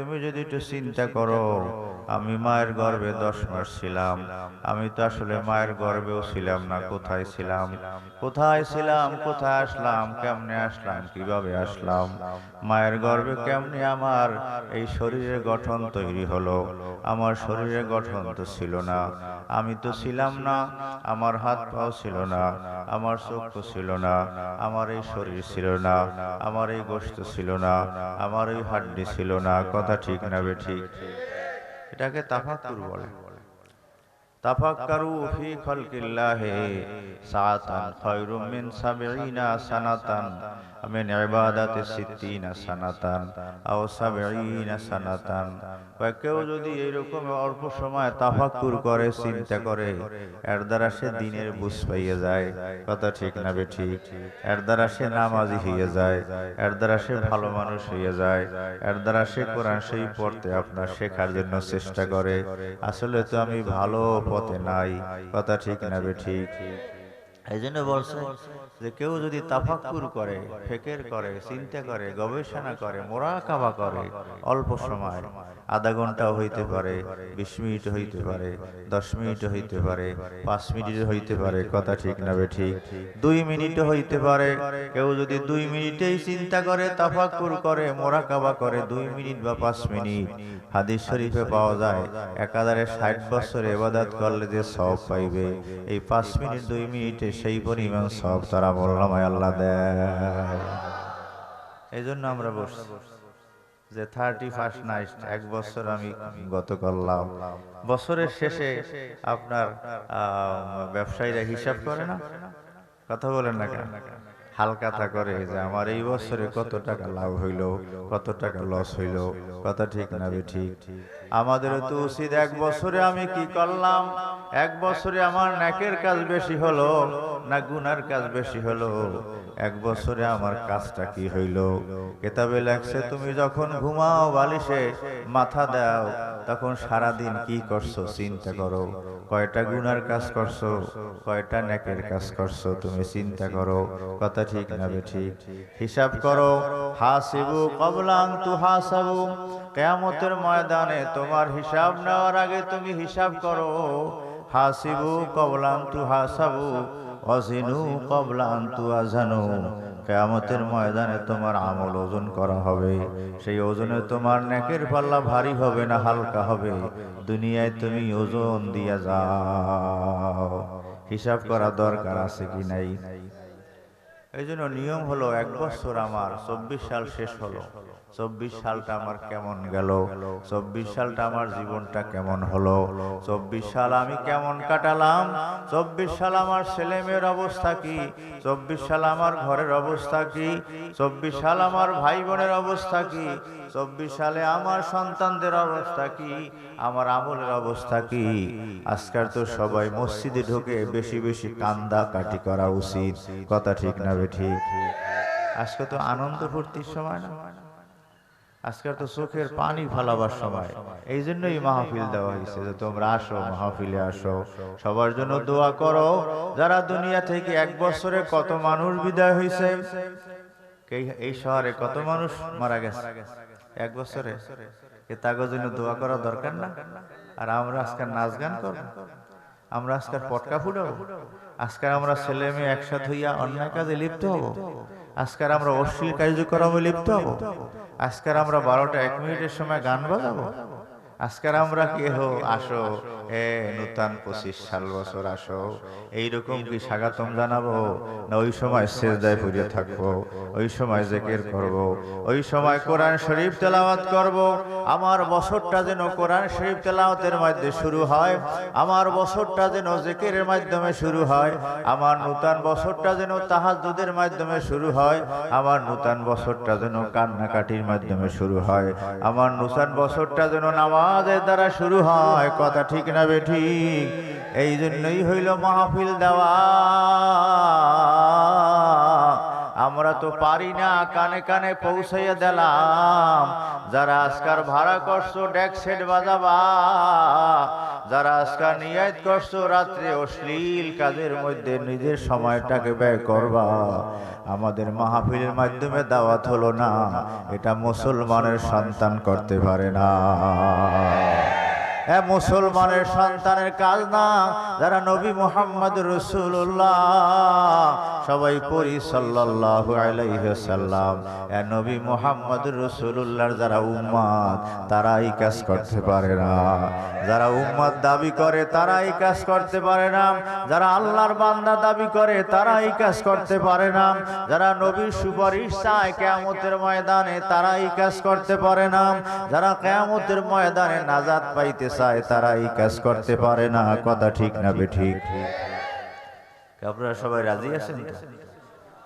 তুমি যদি একটু চিন্তা করো আমি মায়ের গর্ভে দশ মাস ছিলাম। আমি তো আসলে মায়ের গর্ভেও ছিলাম না কোথায় ছিলাম? কোথায় ছিলাম কোথায় আসলাম কেমনে আসলাম কীভাবে আসলাম? মায়ের গর্ভে কেমনে আমার এই শরীরের গঠন তৈরি হলো? আমার শরীরের গঠন তো ছিল না। আমি তো ছিলাম না আমার হাত পাও ছিল না। আমার চক্ষু ছিল না। আমার এই শরীর ছিল না। আমার এই গোস্ত ছিল না আমার এই হাড্ডি ছিল না। কথা ঠিক না বে ঠিক। এটাকে তাফাক্কুর বলে। তাফাক্কারু ফি খালকিল্লাহি সাআতান খায়রুম মিন সাবঈনা সানাতান। মিন ইবাদাতি সিত্তিনা সানাতান আও সাবঈনা সানাতান বা কেউ যদি এইরকম অল্প সময় তাফাক্কুর করে চিন্তা করে এর দ্বারা সে দিনের বুঝ পাইয়ে যায় কথা ঠিক না ঠিক এর দ্বারা সে নামাজি হয়ে যায় এর দ্বারা সে ভালো মানুষ হয়ে যায় এর দ্বারা সে কোরআন সেই পড়তে আপনার শেখার জন্য চেষ্টা করে আসলে তো আমি ভালো পথে নাই কথা ঠিক না ঠিক এই জন্য বলছে যে কেউ যদি তাফাক্কুর করে ফেকের করে চিন্তা করে গবেষণা করে মোরাকাবা করে অল্প সময়। আধা ঘন্টাও হইতে পারে, বিশ মিনিট হইতে পারে, দশ মিনিট হইতে পারে, পাঁচ মিনিট হইতে পারে, কথা ঠিক না ঠিক। দুই মিনিট হইতে পারে, কেউ যদি দুই মিনিটেই চিন্তা করে তাফাকুর করে, মোরাকাবা করে, দুই মিনিট বা পাঁচ মিনিট। হাদিস শরীফে পাওয়া যায়, একাধারে ষাট বছর এবাদাত করলে যে সব পাইবে, এই পাঁচ মিনিট, দুই মিনিটে সেই পরিমাণ সব তারা বললাম আল্লাহ দেয়। এই জন্য আমরা বসছি। যে থার্টি ফার্স্ট নাইট এক বছর আমি গত করলাম বছরের শেষে আপনার ব্যবসায়ীরা হিসাব করে না? কথা বলেন না কেন? হালকাতা করে যে আমার এই বছরে কত টাকা লাভ হইল কত টাকা লস হইল কথা ঠিক না ঠিক আমাদের তো উচিত এক বছরে আমি কি করলাম? এক বছরে আমার ন্যাকের কাজ বেশি হলো না গুনার কাজ বেশি হলো। এক বছরে আমার কাজটা কি হইল? কেতাবে লেখছে তুমি যখন ঘুমাও বালিশে মাথা দাও তখন সারা দিন কি করছ চিন্তা করো। কয়টা গুনার কাজ করছ কয়টা নেকের কাজ করছ তুমি চিন্তা করো। কথা ঠিক না বে ঠিক হিসাব করো হাসিবু কবলাং তু হাসাবু। কেয়ামতের ময়দানে তোমার হিসাব নেওয়ার আগে তুমি হিসাব করো। হাসিবু কবলাং তু হাসাবু, অজিনু কবলাং তু আজানু। কেয়ামতের ময়দানে তোমার আমল ওজন করা হবে। সেই ওজনে তোমার নেকের পাল্লা ভারী হবে না হালকা হবে। দুনিয়ায় তুমি ওজন দিয়া যাও। হিসাব করা দরকার আছে কি নাই? এই জন্য নিয়ম হলো এক বছর আমার, চব্বিশ সাল শেষ হলো। চব্বিশ সালটা আমার কেমন গেল? চব্বিশ সালটা আমার জীবনটা কেমন হলো? চব্বিশ সাল আমি কেমন কাটালাম? চব্বিশ সাল আমার ছেলে মেয়ের অবস্থা কি? চব্বিশ সাল আমার ঘরের অবস্থা কি? চব্বিশ সাল আমার ভাই বোনের অবস্থা কি? চব্বিশ সালে আমার সন্তানদের অবস্থা কি? আমার আমলের অবস্থা কি? আজকাল তো সবাই মসজিদে ঢুকে বেশি বেশি কান্দা কাটি করা উচিত। কথা ঠিক না বে ঠিক? আজকে তো আনন্দ ফুর্তির সময় না? আজকাল তো চোখের পানি ফালাবার সময়। এই জন্যই মাহফিল দেওয়া হয়েছে যে তোমরা আসো, মাহফিলে আসো। সবার জন্য দোয়া করো। যারা দুনিয়া থেকে এক বছরে কত মানুষ বিদায় হয়েছে? এই- শহরে কত মানুষ মারা গেছে? এক বছরে? এ তাগর জন্য দোয়া করা দরকার না? আর আমরা আজকাল নাচ গান করব? আমরা আজকাল পটকা ফুটাবো? আজকাল আমরা ছেলে মেয়ে একসাথে হইয়া অন্যায় কাজে লিপ্ত হব? আজকাল আমরা অশ্লীল কার্যক্রমে লিপ্ত হব। আজকের আমরা বারোটা এক মিনিটের সময় গান বাজাবো। আজকাল আমরা কি হো আসো? এ নূতন পঁচিশ সাল বছর আসো। এইরকম কি স্বাগতম জানাব? না ওই সময় সেজদায় পড়ে থাকব। ওই সময় জেকের করব। ওই সময় কোরআন শরীফ তেলাওয়াত করব। আমার বছরটা যেন কোরআন শরীফ তেলাওয়াতের মধ্যে শুরু হয়। আমার বছরটা যেন জেকের মাধ্যমে শুরু হয়। আমার নূতন বছরটা যেন তাহাজুদের মাধ্যমে শুরু হয়। আমার নূতন বছরটা যেন কান্নাকাটির মাধ্যমে শুরু হয়। আমার নূতন বছরটা যেন নামাজের দ্বারা শুরু হয়। কথা ঠিক না বে ঠিক। এই জন্যই হইল মাহফিল দেওয়া। আমরা তো পারি না, কানে কানে পৌঁছাইয়া দিলাম। যারা আজকার ভাড়া করছ ডেক সেট বাজাবা, যারা আজকার নিয়াত করছ রাত্রে অশ্লীল কাজের মধ্যে নিজের সময়টাকে ব্যয় করবা, আমাদের মাহফিলের মাধ্যমে দাওয়াত হলো না, এটা মুসলমানের সন্তান করতে পারে না। হ্যাঁ মুসলমানের সন্তানের কাজ না, যারা নবী মোহাম্মদ রসুল্লাহ সবাই পড়ি সাল্লাল্লাহু আলাইহি সাল্লাম এ নবী মোহাম্মদ রসুল্লাহর যারা উম্মাদ তারা এই কাজ করতে পারে না। যারা উম্মাদ দাবি করে তারা এই কাজ করতে পারে না। যারা আল্লাহর বান্দা দাবি করে তারা এই কাজ করতে পারে না। যারা নবীর সুপারিশ চায় কেয়ামতের ময়দানে তারা এই কাজ করতে পারে না। যারা কেয়ামতের ময়দানে নাজাদ পাইতে চায় তারা এই কাজ করতে পারে না, কথা ঠিক না বে ঠিক। আপনারা সবাই রাজি আছেন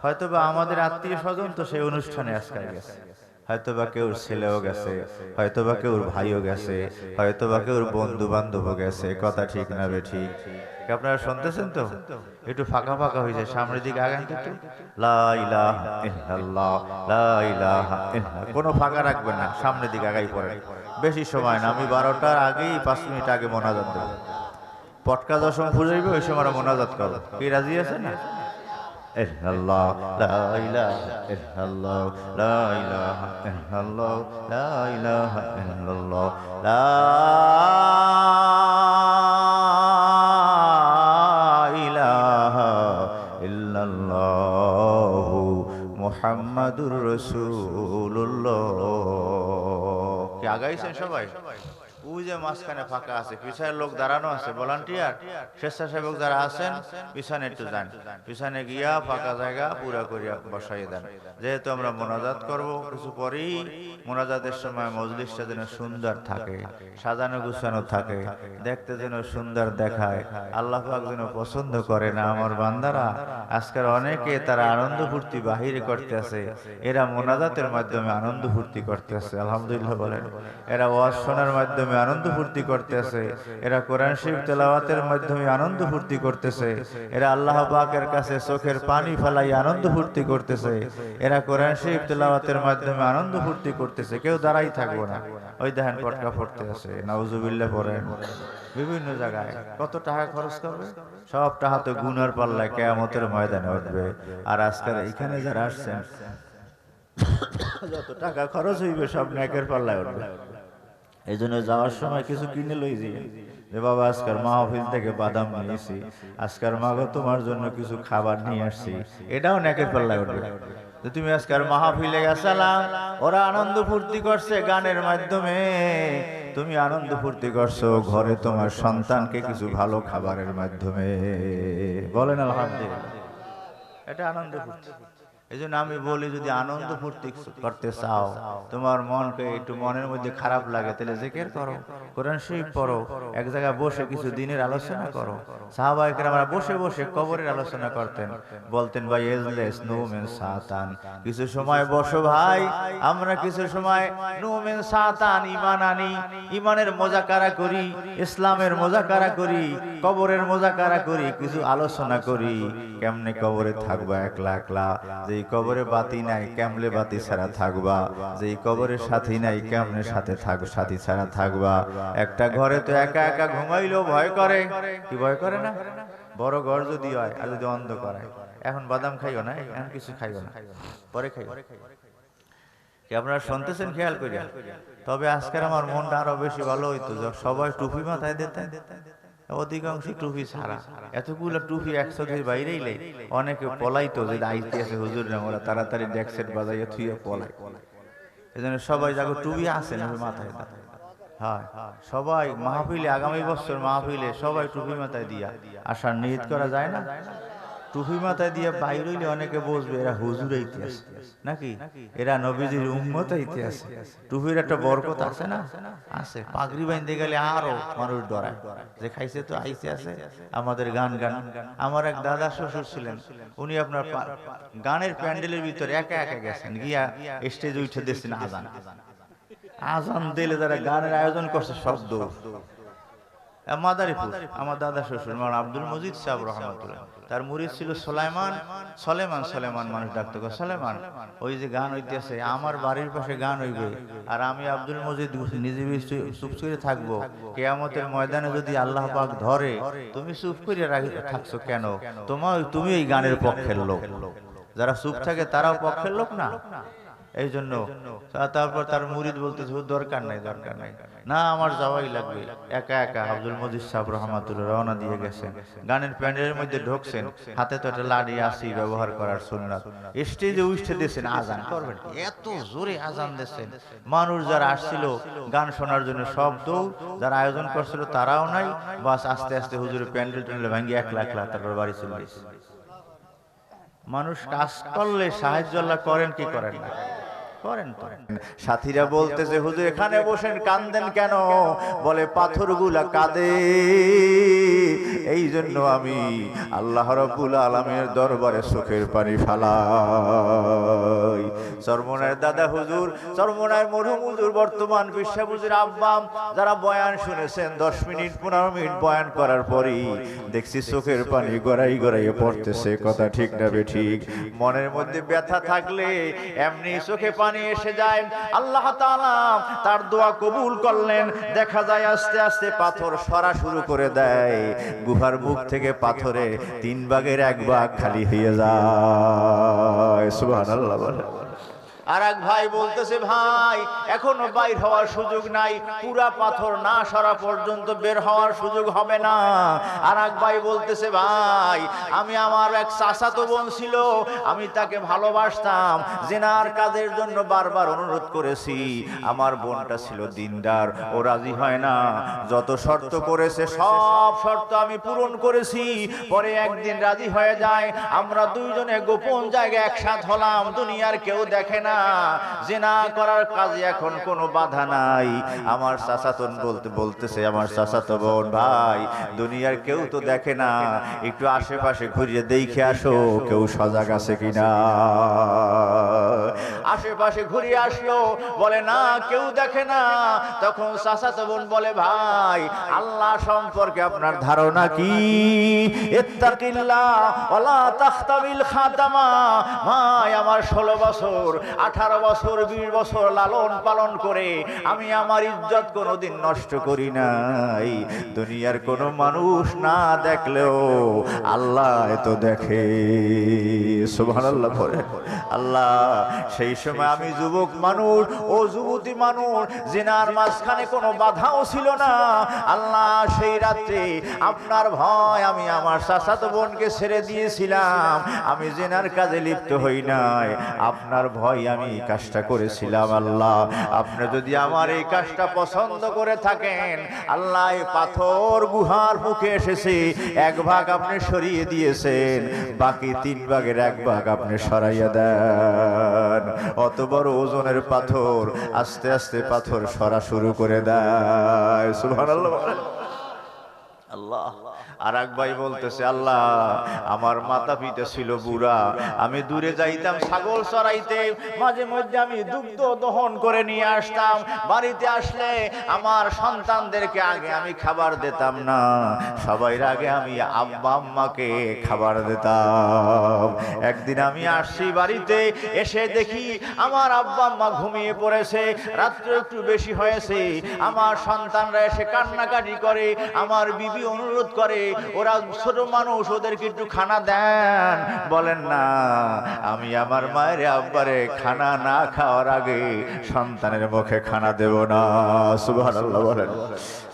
হয়তো বা আমাদের আত্মীয় স্বজন তো সেই অনুষ্ঠানে আজকাল গেছে। হয়তো বা কেউ ছেলেও গেছে হয়তো বা কেউ ভাইও গেছে হয়তো বা কেউ বন্ধু বান্ধবও গেছে, কথা ঠিক না বে ঠিক। আপনারা শুনতেছেন তো? একটু ফাঁকা ফাঁকা হয়েছে সামনের দিকে আগান একটু। কোনো ফাঁকা রাখবেন না, সামনের দিকে আগাই পড়ে বেশি সময় না আমি বারোটার আগেই পাঁচ মিনিট আগে মোনাজাত দেবো। পটকা দশম ফুরাইবে ওই সময় মোনাজাত করো। কি রাজি আছে না? ইল্লাল্লাহ, লা ইলাহা ইল্লাল্লাহ, লা ইলাহা ইল্লাল্লাহ, লা ইলাহা ইল্লাল্লাহ, লা ইলাহা ইল্লাল্লাহু মুহাম্মাদুর রাসূলুল্লাহ কি আগাইছেন সবাই ওই যে মাঝখানে ফাঁকা আছে। পিছনের লোক দাঁড়ানো আছে ভলান্টিয়ার স্বেচ্ছাসেবক যারা আছেন, পিছনে একটু যান। পিছনে গিয়া ফাঁকা জায়গা পুরা করিয়া বসাই দেন। যেহেতু আমরা মোনাজাত করব, কিছু পরেই মোনাজাতের সময় মজলিসটা যেন সুন্দর থাকে, সাজানো গুছানো থাকে, দেখতে যেন সুন্দর দেখায়। আল্লাহ যেন পছন্দ করে না আমার বান্দারা। আজকাল অনেকে তারা আনন্দ ফুর্তি বাহিরে করতে আছে। এরা মোনাজাতের মাধ্যমে আনন্দ ফুর্তি করতে আছে। আলহামদুলিল্লাহ বলেন। এরা ওয়াজ শোনার মাধ্যমে আনন্দ ফুর্তি করতেছে। এরা কোরআন শরীফ তেলাওয়াতের মাধ্যমে আনন্দ ফুর্তি করতেছে। এরা আল্লাহ পাকের কাছে চোখের পানি ফেলাই আনন্দ ফুর্তি করতেছে। এরা কোরআন শরীফ তেলাওয়াতের মাধ্যমে আনন্দ ফুর্তি করতেছে। কেউ দাঁড়াই থাকব না। ওই দেখেন পটকা পড়তে আছে। নাউজুবিল্লাহ পড়েন। বিভিন্ন জায়গায় কত টাকা খরচ করবে? সব টাকা তো গুনার পাল্লায় কেয়ামতের ময়দানে উঠবে। আর আজকাল এখানে যারা আসছেন, যত টাকা খরচ হইবে সব ন্যাকের পাল্লায় উঠবে। এই জন্য যাওয়ার সময় কিছু কিনে লই যে বাবা আজকাল মাহফিল থেকে বাদাম নিয়েছি আজকাল মাগো তোমার জন্য কিছু খাবার নিয়ে আসছি। এটাও ন্যাকের পাল্লায় উঠবে। তুমি আজকাল মাহফিলে গেছালাম ওরা আনন্দ ফুর্তি করছে গানের মাধ্যমে। তুমি আনন্দ ফুর্তি করছ ঘরে তোমার সন্তানকে কিছু ভালো খাবারের মাধ্যমে। বলেন আলহামদুলিল্লাহ। এটা আনন্দ ফুর্তি। এই জন্য আমি বলি যদি আনন্দ ফুর্তি করতে চাও তোমার মনকে একটু মনের মধ্যে খারাপ লাগে তাহলে জেকের করো কোরআন শরীফ পড়ো এক জায়গায় বসে কিছু দিনের আলোচনা করো সাহাবাহিকের আমরা বসে বসে কবরের আলোচনা করতেন বলতেন ভাই এজলেস নুমেন সাতান। কিছু সময় বসো ভাই আমরা কিছু সময় নুমেন সাতান ইমান আনি ইমানের মোজাকারা করি ইসলামের মোজাকারা করি কবরের মোজাকারা করি কিছু আলোচনা করি কেমনে কবরে থাকব একলা একলা যে কবরে বাতি নাই, কেমলে বাতি ছাড়া থাকবা? যে কবরে সাথী নাই, কেমনে সাথে থাক সাথী ছাড়া থাকবা? একটা ঘরে তো একা একা ঘুমাইলেও ভয় করে। কি ভয় করে না? বড় ঘর যদি হয় আর যদি অন্ধ করে এখন বাদাম খাইও না, এখন কিছু খাইও না। পরে খাইও। কি আপনারা শুনতেছেন? খেয়াল করিয়া। তবে আজকের আমার মনটা আরও বেশি ভালো হইতো সবাই টুপি মাথায় দিতেন। অধিকাংশ টুপি ছাড়া। এতগুলো টুপি একসাথে বাইরে এলে অনেকে পলাইতো যে আইতে আছে হুজুর ওরা তাড়াতাড়ি ডেকসেট বাজাইয়া থুইয়া পলাই। এই জন্য সবাই যাকে টুপি আসে না মাথায় হয় সবাই মাহফিলে আগামী বছর মাহফিলে সবাই টুপি মাথায় দিয়া। আসার নিহিত করা যায় না? টুপি মাথায় দিয়ে বাইর হইলে অনেকে বসবে, এরা হুজুর ইতিহাস। নাকি? এরা নবীজির উম্মত ইতিহাস। টুপির একটা বরকত আছে না? আছে। পাগড়ি বাইন্দে গেলে আরও মানুষ ডরায়। যে খাইছে তো আইসে আছে। আমাদের গান গান। আমার এক দাদা শ্বশুর ছিলেন। উনি আপনার গানের প্যান্ডেলের ভিতরে একা একা গেছেন, গিয়া স্টেজ উঠে দিচ্ছেন আজান। আজান দিলে যারা গানের আয়োজন করছে শব্দ মাদারীপুর, আমার দাদা শ্বশুর মানে আব্দুল মজিদ সাহেব রহমতুল্লাহ। তার মুরিদ ছিল সোলাইমান। সলেমান সলেমান মানুষ ডাকতো সলেমান ওই যে গান হইতেছে আমার বাড়ির পাশে গান হইবে আর আমি আব্দুল মজিদ নিজে চুপ করে থাকব। কেয়ামতের ময়দানে যদি আল্লাহ পাক ধরে তুমি চুপ করে থাকছো কেন? তোমার তুমি এই গানের পক্ষের লোক। যারা চুপ থাকে তারাও পক্ষের লোক না। এই জন্য তারপর তার মুরিদ বলতে দরকার নাই দরকার নাই। না আমার যাওয়াই লাগবে। একা একা আব্দুল মজিদ সাহেব রহমাতুল্লাহ রওনা দিয়ে গেছেন গানের প্যান্ডেলের মধ্যে ঢুকছেন। হাতে তো একটা লাড়ি আসি ব্যবহার করার সুন্নাত। স্টেজে উঠে দিয়েছেন আজান। করবেন এত জোরে আজান দিয়েছেন। মানুষ যারা আসছিল গান শোনার জন্য সব দৌড় যারা আয়োজন করছিল তারাও নাই। বাস আস্তে আস্তে হুজুরের প্যান্ডেল ট্যান্ডেল ভাঙ্গি এক লাখ লাখ তারপর বাড়ি চলে মানুষ কাজ করলে সাহায্য আল্লাহ করেন কি করেন না? সাথীরা বলতেছে হুজুর এখানে বসেন কান্দেন কেন? বলে পাথরগুলা কাঁদে। এই জন্য আমি আল্লাহ রব্বুল আলমের দরবারে সুখের পানি ফালাই। চরমনার দাদা হুজুর চরমনার মরহুম হুজুর বর্তমান বিশ্বাবুজুর আব্বাম যারা বয়ান শুনেছেন দশ মিনিট পনেরো মিনিট বয়ান করার পরই দেখছি চোখের পানি গড়াই গড়াইয়ে পড়তেছে কথা ঠিক না বে ঠিক মনের মধ্যে ব্যথা থাকলে এমনি চোখে পানি এসে যায়। আল্লাহ তার দোয়া কবুল করলেন। দেখা যায় আস্তে আস্তে পাথর সরা শুরু করে দেয়। গুহার মুখ থেকে পাথরে তিন ভাগের এক ভাগ খালি হয়ে যায়। সুবহানাল্লাহ বলে। আর এক ভাই বলতেছে, ভাই, এখনও বাইর হওয়ার সুযোগ নাই। পুরা পাথর না সরা পর্যন্ত বের হওয়ার সুযোগ হবে না। আর এক ভাই বলতেছে, ভাই, আমি আমার এক চাচাতো বোন ছিল, আমি তাকে ভালোবাসতাম। জেনার কাজের জন্য বারবার অনুরোধ করেছি। আমার বোনটা ছিল দিনদার, ও রাজি হয় না। যত শর্ত করেছে, সব শর্ত আমি পূরণ করেছি। পরে একদিন রাজি হয়ে যায়। আমরা দুইজনে গোপন জায়গায় একসাথ হলাম। দুনিয়ার কেউ দেখে না। জেনা করার কাজে এখন কোনো বাধা নাই। আমার চাচাতন বলতে বলতেছে, আমার চাচাতো বোন ভাই, দুনিয়ার কেউ তো দেখে না। একটু আশেপাশে ঘুরিয়ে দেখে আসো, কেউ সজাগ আছে কিনা? আশেপাশে ঘুরিয়ে আসলো, বলে, না, কেউ দেখে না। তখন চাচাতো বোন বলে, ভাই, আল্লাহ সম্পর্কে আপনার ধারণা কি? আমার ষোলো বছর আঠারো বছর বিশ বছর লালন পালন করে আমি আমার ইজ্জত কোনোদিন নষ্ট করি নাই। দুনিয়ার কোনো মানুষ না দেখলেও আল্লাহ তো দেখে। সুবহানাল্লাহ বলে আল্লাহ, সেই সময় আমি যুবক মানুষ ও যুবতী মানুষ, জেনার মাঝখানে কোনো বাধাও ছিল না। আল্লাহ, সেই রাত্রে আপনার ভয় আমি আমার চাচাতো বোনকে ছেড়ে দিয়েছিলাম। আমি জেনার কাজে লিপ্ত হই নাই। আপনার ভয় আমি এই কাজটা করেছিলাম, আল্লাহ। আপনি যদি আমার এই কাজটা পছন্দ করে থাকেন, আল্লাহ পাথর গুহার মুখে এসেছে, এক ভাগ আপনি সরিয়ে দিয়েছেন, বাকি তিন ভাগের এক ভাগ আপনি সরাইয়া দেন। অত বড় ওজনের পাথর আস্তে আস্তে পাথর সরা শুরু করে দেয়। সুবহানাল্লাহ। বলেন। আল্লাহ। আর এক ভাই বলতেছে, আল্লাহ, আমার মাতা পিতা ছিল বুড়া। আমি দূরে যাইতাম ছাগল চড়াইতে। মাঝে মধ্যে আমি দুগ্ধ দহন করে নিয়ে আসতাম। বাড়িতে আসলে আমার সন্তানদেরকে আগে আমি খাবার দিতাম না। সবাইর আগে আমি আব্বা আম্মাকে খাবার দিতাম। একদিন আমি আসছি বাড়িতে, এসে দেখি আমার আব্বা আম্মা ঘুমিয়ে পড়েছে। রাত্রে একটু বেশি হয়েছে। আমার সন্তানরা এসে কান্নাকাটি করে, আমার বিবি অনুরোধ করে ওরা ছোট মানুষ, ওদেরকে একটু খানা দেন। বলেন, না, আমি আমার মায়ের আব্বারে খানা না খাওয়ার আগে সন্তানের মুখে খানা দেব না। সুবহানাল্লাহ বলেন।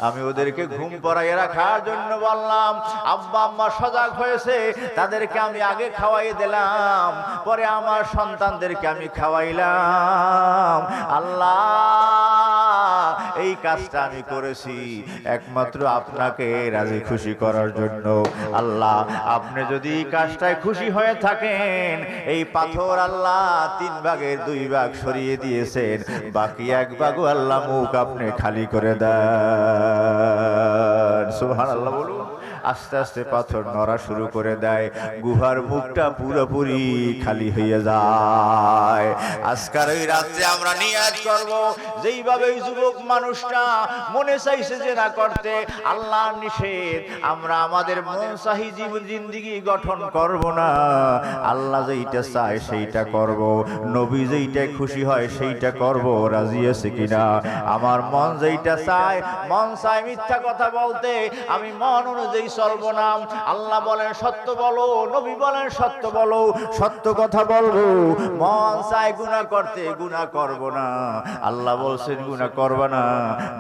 আমি ওদেরকে ঘুম পড়াইয়ে রাখার জন্য বললাম, আব্বা, আম্মা সজাগ হয়েছে, তাদেরকে আমি আগে খাওয়াই দিলাম, পরে আমার সন্তানদেরকে আমি খাওয়াইলাম। আল্লাহ এই কাজটা আমি করেছি। একমাত্র আপনাকে রাজি খুশি করার জন্য। আল্লাহ, আপনি যদি এই কাজটায় খুশি হয়ে থাকেন, এই পাথর আল্লাহ তিন ভাগের দুই ভাগ সরিয়ে দিয়েছেন, বাকি এক ভাগও আল্লাহ মুখ আপনি খালি করে দেন। সুহান আল্লাহ বলুন। আস্তে আস্তে পাথর নড়া শুরু করে দেয়। গুহার মুখটা পুরোপুরি খালি হয়ে যায়। আজকার ওই রাত্রে আমরা নিয়াজ করব, যেইভাবে যুবক মানুষটা মনে চাইছে যে না করতে আল্লাহ নিষেধ। আমরা আমাদের মন চাহি জীবন জিন্দিগি গঠন করব না। আল্লাহ যেইটা চায় সেইটা করব। নবী যেইটা খুশি হয় সেইটা করব। রাজি আছে কিনা? আমার মন যেইটা চায়, মন চায় মিথ্যা কথা বলতে। আমি মন অনুযায়ী চলবো না আল্লাহ বলেন, সত্য বলো, নবী বলেন, সত্য বলো, সত্য কথা বলব। মন চায় গুনাহ করতে, গুনাহ করব না। আল্লাহ বলছেন, গুনাহ করব না।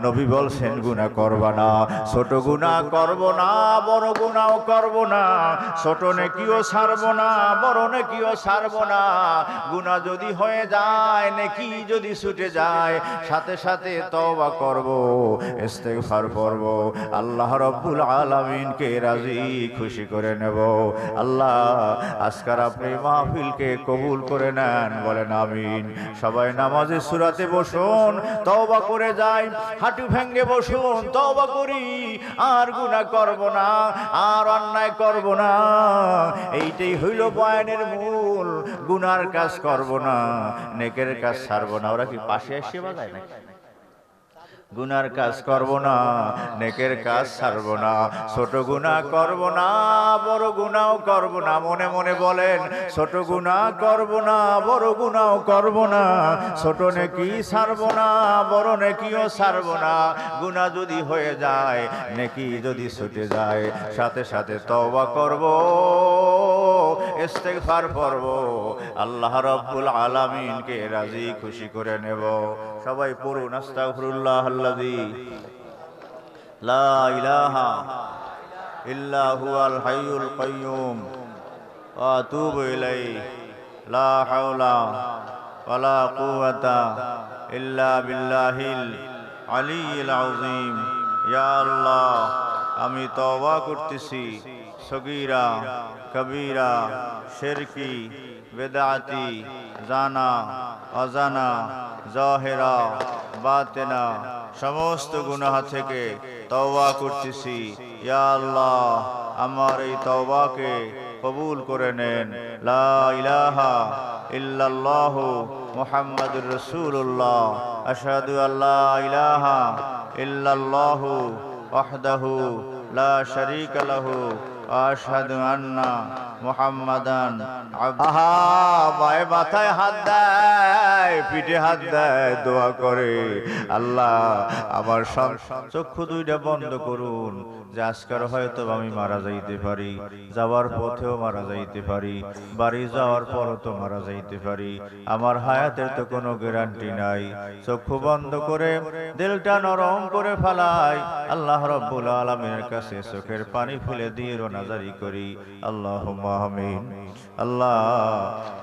নবী বলছেন, গুনাহ করব না। ছোট গুনাহ করব না, বড় গুনাহও করব না। ছোট নেকিও ছাড়ব না, বড় নেকিও ছাড়ব না। গুনাহ যদি হয়ে যায়, নেকি যদি ছুটে যায়, সাথে সাথে তওবা করব, ইস্তেগফার করব। আল্লাহ রাব্বুল আলামিনকে রাজি, খুশি করে নেব। আল্লাহ, আজকার আপনি মাহফিলকে কবুল করে নেন, বলেন আমিন। সবাই নামাজের সুরাতে বসুন, তওবা করে যাই, হাঁটু ভেঙ্গে বসুন, তওবা করি, আর গুনাহ করব না, আর অন্যায় করব না। এইটাই হইল বয়ানের মূল, গুনার কাজ করব না, নেকের কাজ ছাড়ব না। ওরা কি পাশে এসে বাজায় নাকি? গুনার কাজ করব না, নেকের কাজ ছাড়ব না, ছোট গুণা করব না, বড় গুণাও করব না। মনে মনে বলেন, ছোট গুণা করব না, বড় গুণাও করব না, ছোট নেকি ছাড়ব না, বড় নেকিও ছাড়ব না। গুণা যদি হয়ে যায়, নেকি যদি ছুটে যায়, সাথে সাথে তওবা করব। ইস্তেগফার করব। আল্লাহ আলামিনকে রাজি, খুশি করে নেব। সবাই পড়ুন, আস্তাগফিরুল্লাহ আল্লাযী। লা ইলাহা ইল্লা হুয়াল হাইয়ুল কাইয়্যুম ওয়া ইলাইহি। লা হাওলা ওয়ালা কুওয়াতা ইল্লা বিল্লাহিল আলিয়্যিল আযীম। ইয়া আল্লাহ, আমি তওবা করতেছি। সগীরা কবীরা শিরকি বেদাতি জানা অজানা জাহেরা বাতেনা সমস্ত গুনাহ থেকে তওবা করতেছি ইয়া আল্লাহ আমার এই তওবাকে কবুল করে নেন লা ইলাহা ইল্লাল্লাহু মুহাম্মাদুর রাসূলুল্লাহ আশহাদু আল্লা ইলাহা ইল্লাল্লাহু ওয়াহদাহু লা শারীকা লাহু আশহাদু আন্না মুহাম্মাদান আহা মাথায় হাত দেয়, পিঠে হাত দেয়, দোয়া করে। আল্লাহ, আমার সব চক্ষু দুইটা বন্ধ করুন। যে আজকার হয়তো আমি মারা যাইতে পারি, যাওয়ার পথেও মারা যাইতে পারি, বাড়ি যাওয়ার পরও তো মারা যাইতে পারি। আমার হায়াতের তো কোনো গ্যারান্টি নাই। চক্ষু বন্ধ করে দিলটা নরম করে ফেলাই, আল্লাহ রব্বুল আলমের কাছে চোখের পানি ফেলে দিয়ে রোনাজারি করি। আল্লাহ আমিন। আল্লাহ,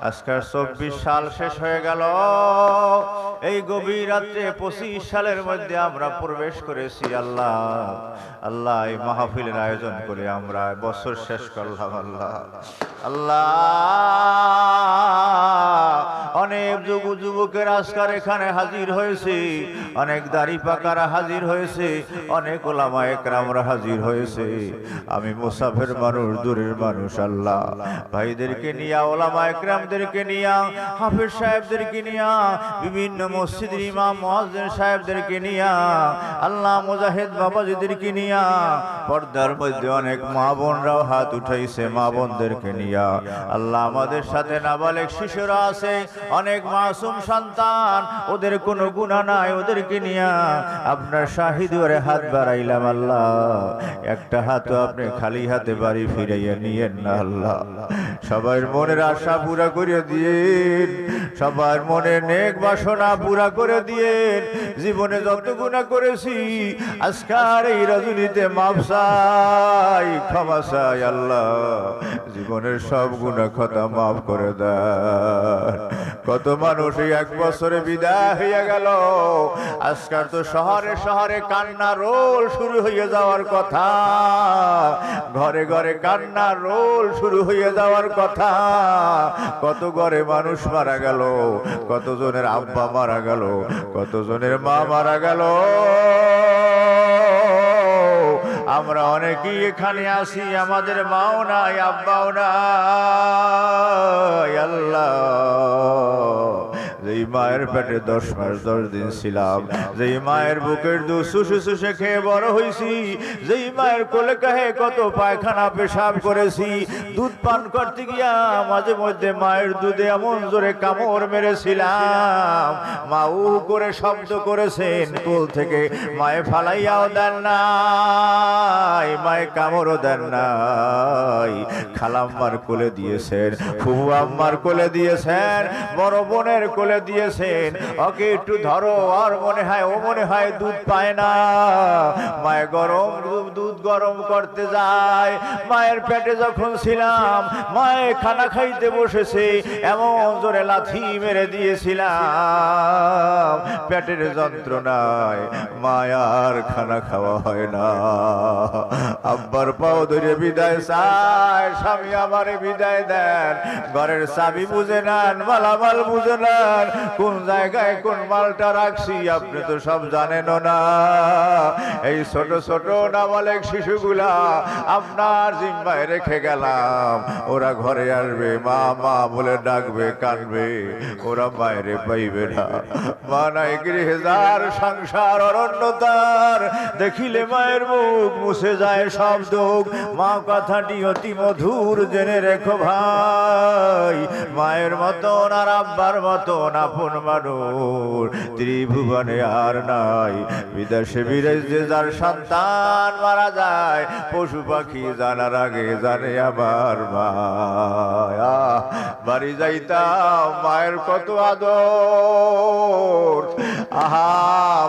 আজকার চব্বিশ সাল শেষ হয়ে গেল। এই গভীর রাত্রে পঁচিশ সালের মধ্যে আমরা প্রবেশ করেছি, আল্লাহ। আল্লাহ এই মাহফিলের আয়োজন করে আমরা। বছর শেষ করলাম আল্লাহ। আল্লাহ। অনেক যুব যুবকের আজকার এখানে হাজির হয়েছে, অনেক দাড়ি পাকারা হাজির হয়েছে, অনেক ওলামা একরামরা হাজির হয়েছে। আমি মুসাফের মানুষ, দূরের মানুষ, আল্লাহ। ভাইদেরকে নিয়া, ওলামা একরামদেরকে নিয়া, হাফিজ সাহেবদেরকে নিয়া, বিভিন্ন মসজিদের ইমাম মহাজের সাহেবদেরকে নিয়া, আল্লাহ মুজাহিদ বাবাজিদেরকে নিয়া, পর্দার মধ্যে অনেক মা বোনরাও হাত উঠাইছে মা বোনদেরকে নিয়া। আল্লাহ আমাদের সাথে নাবালেক শিশুরা আছে অনেক মাসুম সন্তান, ওদের কোনো গুণা নাই, ওদেরকে নিয়া আপনার শাহিদুরে হাত বাড়াইলাম আল্লাহ। একটা হাত আপনি খালি হাতে বাড়ি ফিরাইয়া নিয়েন না আল্লাহ। সবার মনের আশা পুরা করে দিয়েন, সবার মনে নেক বাসনা পুরা করে দিয়েন। জীবনে যত গুণা করেছি আজকার এই রজনীতে মাপ চাই, ক্ষমা আল্লাহ। জীবনের সব গুণা কথা মাফ করে দেন। কত মানুষ এক বছরে বিদায় হয়ে গেল। আজকাল তো শহরে শহরে কান্না রোল শুরু হয়ে যাওয়ার কথা। ঘরে ঘরে কান্না রোল শুরু হয়ে যাওয়ার কথা। কত ঘরে মানুষ মারা গেল কতজনের আব্বা মারা গেল কতজনের মা মারা গেল। আমরা অনেকেই এখানে আসি আমাদের মাও নাই আব্বাও নাই আল্লাহ। যেই মায়ের পেটে দশ মাস, দশ দিন ছিলাম, যেই মায়ের বুকের দুধ শুষে শুষে খেয়ে বড় হয়েছি যেই মায়ের কোলে কাহে কত পায়খানা পেশাব করেছি, দুধ পান করতে গিয়া মাঝে মধ্যে মায়ের দুধে এমন জোরে কামড় মেরেছিলাম। মা উ করে শব্দ করেছেন, কোল থেকে মায়ে ফালাইয়াও দেন নাই, মায়ে কামড়ও দেন নাই। খালাম্মার কোলে দিয়েছেন ফুবু আম্মার কোলে দিয়েছেন, বড় বোনের কোলে দিয়েছেন। ওকে একটু ধরো, আর মনে হয়, ও মনে হয় দুধ পায় না। মায়ের গরম দুধ গরম করতে যায়। মায়ের পেটে যখন ছিলাম মায়ে খানা খাইতে বসেছে, এমন জোরে লাথি মেরে দিয়েছিলাম। পেটের যন্ত্রণায় মায়ার খানা খাওয়া হয় না। আব্বার পাও ধরে বিদায় চায়, স্বামী আমারে বিদায় দেন। ঘরের চাবি বুঝে নেন, মালামাল বুঝে নেন। কোন জায়গায় কোন মালটা রাখছি, আপনি তো সব জানেন না। এই ছোট ছোট নাবালেক শিশুগুলা আপনার জিম্মায় রেখে গেলাম। ওরা ঘরে আসবে, মা মা বলে ডাকবে, কানবে। ওরা বাইরে পাইবে না। মা নাই গৃহে যার সংসার অরণ্যতার। দেখিলে মায়ের মুখ মুছে যায় সব দুঃখ। মা কথাটি অতি মধুর, জেনে রেখো ভাই। মায়ের মতন আর আব্বার মতন আপন মানুষ, ত্রিভুবনে আর নাই। বিদেশে বিদেশে যার সন্তান মারা যায়, পশু পাখি জানার আগে জানে আমার মা বাড়ি যাইতাম মায়ের কত আদর। আহা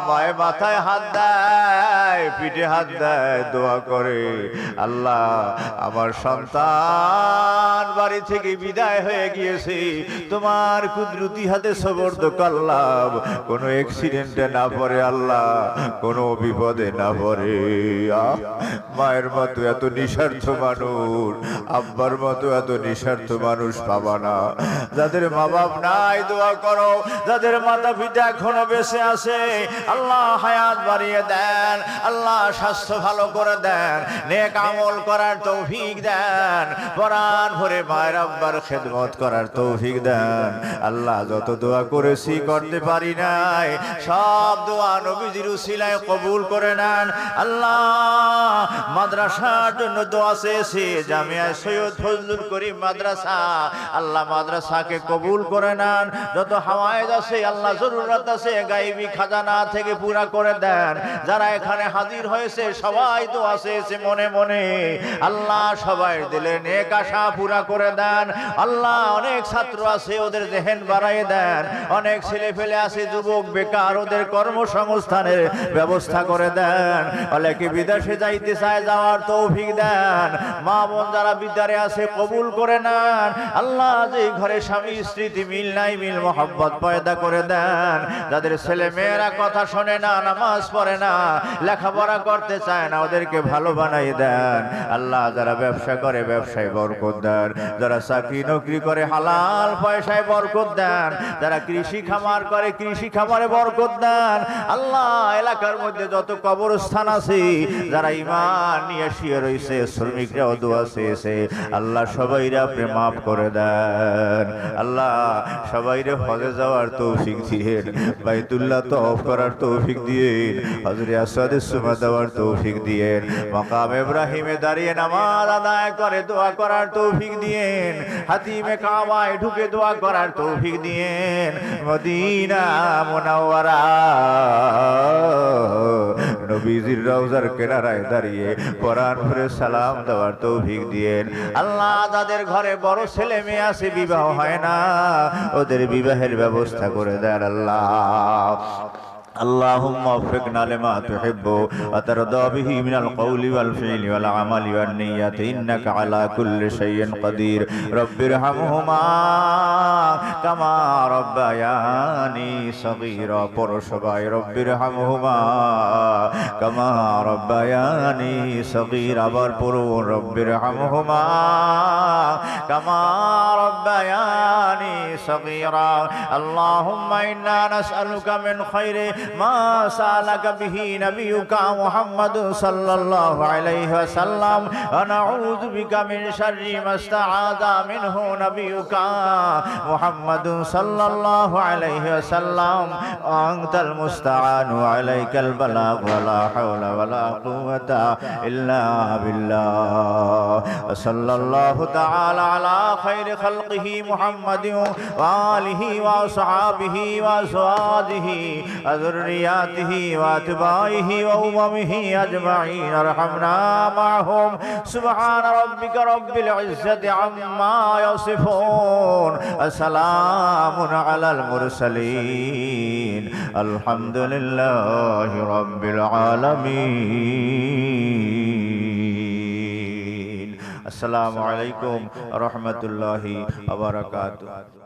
মায়ের মাথায় হাত দেয়, পিঠে হাত দেয়, দোয়া করে। আল্লাহ, আমার সন্তান বাড়ি থেকে বিদায় হয়ে গিয়েছে। তোমার কুদরতি হাতে সবর্দ করলাম কোনো অ্যাক্সিডেন্টে না পড়ে আল্লাহ, কোনো বিপদে না পড়ে। মায়ের মতো এত নিঃস্বার্থ মানুষ, আব্বার মতো এত নিঃস্বার্থ মানুষ পাবা না। যাদের মা বাপ নাই, দোয়া করো। যাদের মাতা পিতা এখনও বেঁচে আছে, আল্লাহ হায়াত বাড়িয়ে দেন, আল্লাহ স্বাস্থ্য ভালো করে দেন, নেক আমল করার তৌফিক দেন, পরাণ ভরে মায়ের আব্বার খেদমত করার তৌফিক দেন। আল্লাহ যত দোয়া করেছি, করতে পারি নাই। সব দোয়া নবীজির উসিলায় কবুল করে নেন। আল্লাহ, মাদ্রাসার জন্য দোয়া চেয়েছি, জামিয়া সৈয়দ ফজলুল করিম মাদ্রাসা। আল্লাহ মাদ্রাসাকে কবুল করে নেন। যত হাওয়াজ আছে, আল্লাহ জরুরত আছে, গাইবি খাজানা থেকে পুরা করে দেন। যারা এখানে হাজির হয়েছে, সবাই তো চেয়েছে মনে মনে। আল্লাহ সবাই দিলে নেক আশা পুরা করে দেন। আল্লাহ অনেক ছাত্র আছে, ওদের জেহেন বাড়াই দেন। অনেক ছেলে ফেলে আছে যুবক, বেকার, ওদের কর্মসংস্থানের ব্যবস্থা করে দেন। অনেকে বিদেশে যাইতে চায়, যাওয়ার তৌফিক দেন। মা বোন যারা বিদ্যারে আছে, কবুল করে নেন। আল্লাহ যে ঘরে স্বামী স্মৃতি মিল নাই, মিল মোহাম্মত পয়দা করে দেন। যাদের ছেলে মেয়েরা কথা শোনে না, নামাজ পড়ে না, লেখাপড়া করতে চায় না, ওদেরকে ভালো বানাই দেন। আল্লাহ যারা ব্যবসা করে, ব্যবসায় বরকত দেন। যারা চাকরি নকরি করে, হালাল পয়সায় বরকত দেন। যারা কৃষি খামার করে কৃষি খামারে বরকত দেন। আল্লাহ এলাকার মধ্যে যত কবরস্থান আছে যারা ইমান নিয়ে শুয়ে রয়েছে শ্রমিকরাও দোয়া চেয়েছে। আল্লাহ সবাইরে আপনি মাফ করে দেন। আল্লাহ সবাইরে হজে যাওয়ার তৌফিক দিয়েন বাইতুল্লাহ তওফ করার তৌফিক দিয়েন হজরে আসাদের সুমা দেওয়ার তৌফিক দিয়েন মকাম ইব্রাহিমে দাঁড়িয়ে নামাজ আদায় করে দোয়া করার তৌফিক দিয়েন হাতিমে কাবায় ঢুকে দোয়া করার তৌফিক দিয়েন। Medina Munawwarah. নবীজির রওজার কেনারায় দাঁড়িয়ে কোরআন ভরে সালাম দেওয়ার তৌফিক দিয়েন। আল্লাহ যাদের ঘরে বড় ছেলে মেয়ে আছে, বিবাহ হয় না, ওদের বিবাহের ব্যবস্থা করে দেন আল্লাহ। اللهم وفقنا لما تحب وترضى به من القول والفعل والعمل والنية إنك على كل شيء قدير رب ارحمهما كما ربياني صغيرا পরশবাই رب ارحمهما كما ربياني صغيرا আবার পড়ুন رب ارحمهما كما ربياني صغيرا اللهم إنا نسألك من خير মা সালাকা বিহি নবিয়ুকা মুহাম্মদ সাল্লাল্লাহু আলাইহি ওয়াসাল্লাম ওয়া নাউযু বিকা মিন শাররি মা ইসতাআযা মিনহু নবিয়ুকা মুহাম্মদ সাল্লাল্লাহু আলাইহি ওয়াসাল্লাম আনতাল মুস্তাআন ওয়া আলাইকাল বালাগ ওয়া লা হাওলা ওয়া লা কুওয়াতা ইল্লা বিল্লাহ সাল্লাল্লাহু তাআলা আলা খাইর খালকিহি মুহাম্মাদিন ওয়া আলিহি ওয়া আসহাবিহি ওয়া আজওয়াজিহি ওয়া যুররিয়াতিহি ওয়া আতবাইহি ওয়া উমামিহি আজমাইন আরহামনা মা'হুম সুবহান রাব্বিকা রাব্বিল ইজ্জাতি আম্মা ইয়াসিফুন আসসালামুন আলাল মুরসালিন আলহামদুলিল্লাহি রাব্বিল আলামিন